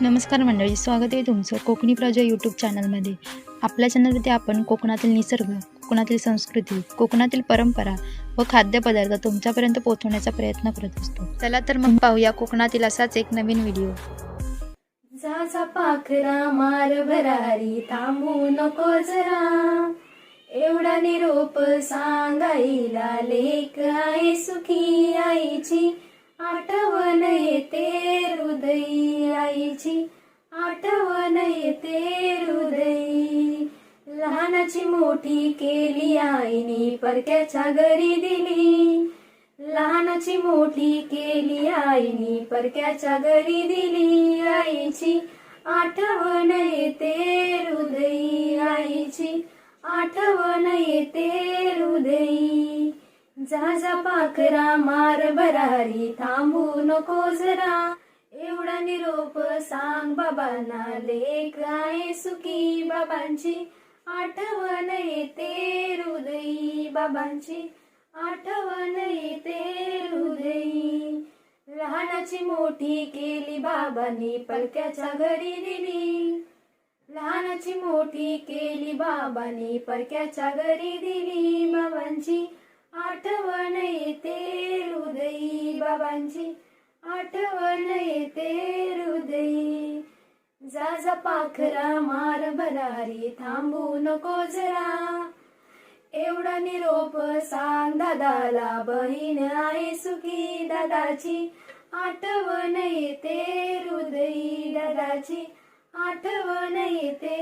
नमस्कार मंडळी स्वागत आहे तुमचं कोकणी प्रजा यूट्यूब चॅनलमध्ये आपल्या चॅनलमध्ये आपण कोकणातील निसर्ग कोकणातील संस्कृती कोकणातील परंपरा व खाद्यपदार्थ तुमच्यापर्यंत पोहोचवण्याचा प्रयत्न करत असतो. चला तर मग पाहूया कोकणातील असाच एक नवीन व्हिडिओ जाचा पाखरा मार भरारी थांबू नको जरा. एवढा निरोप सांगाईला लेख आहे सुखी आईची. आठवण येते लहानाची मोठी केली आईने परक्याच्या घरी दिली. लहानाची मोठी केली आईनी परक्याच्या घरी दिली. आईची आठवण येते हृदयी. आईची आठवण येते हृदयी. जा जा पाखरा मार भरारी थांबू नको जरा. एवढा निरोप सांग बाबांना लेख आहे सुखी बाबांची. आठवण येते हृदयी बाबांची. आठवण येते हृदयी. लहानाची मोठी केली बाबांनी परक्याच्या घरी दिली. लहानाची मोठी केली बाबांनी परक्याच्या घरी दिली. बाबांची आठवण येते हृदयी बाबांची. आठवण येते हृदयी. जा जा पाखरा मार भरारी थांबू नको जरा. एवढा निरोप सांग दादाला बहीण आहे सुखी दादाची. आठवण येते हृदयी दादाची. आठवण येते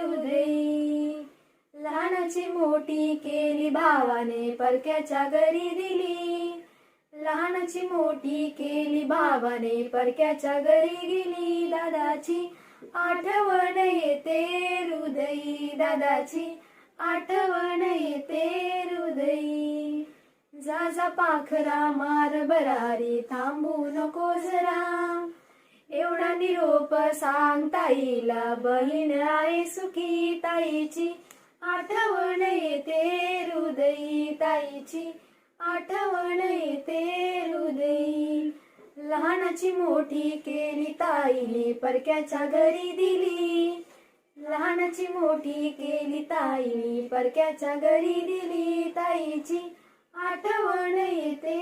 हृदयी. लहानाची मोठी केली भावाने परक्याच्या घरी दिली. लहानाची मोठी केली भावाने परक्याच्या घरी गेली दादाची. आठवण येते हृदयी दादाची. आठवण येते हृदयी जा जा पाखरा मार बरारी थांबू नको जरा. एवढा निरोप सांग ताईला बहीण आहे सुखी ताईची. आठवण येते हृदयी ताईची. आठवण येते हृदयी लहानाची मोठी केली ताईने परक्याच्या घरी दिली. लहानाची मोठी केली ताईने परक्याच्या घरी दिली. ताईची आठवण येते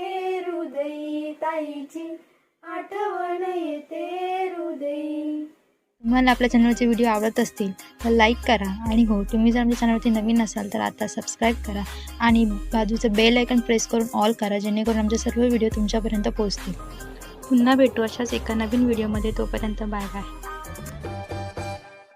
हृदयी. ताईची आठवण येते हृदयी. तुम्हाला आपल्या चॅनलचे व्हिडिओ आवडत असतील तर लाईक करा. आणि हो तुम्ही जर आमच्या चॅनलवरती नवीन असाल तर आता सबस्क्राईब करा. आणि बाजूचं बेल आयकन प्रेस करून ऑल करा जेणेकरून आमचे सर्व व्हिडिओ तुमच्यापर्यंत पोहोचतील. पुन्हा भेटू अशाच एका नवीन व्हिडिओमध्ये. तोपर्यंत बाय बाय.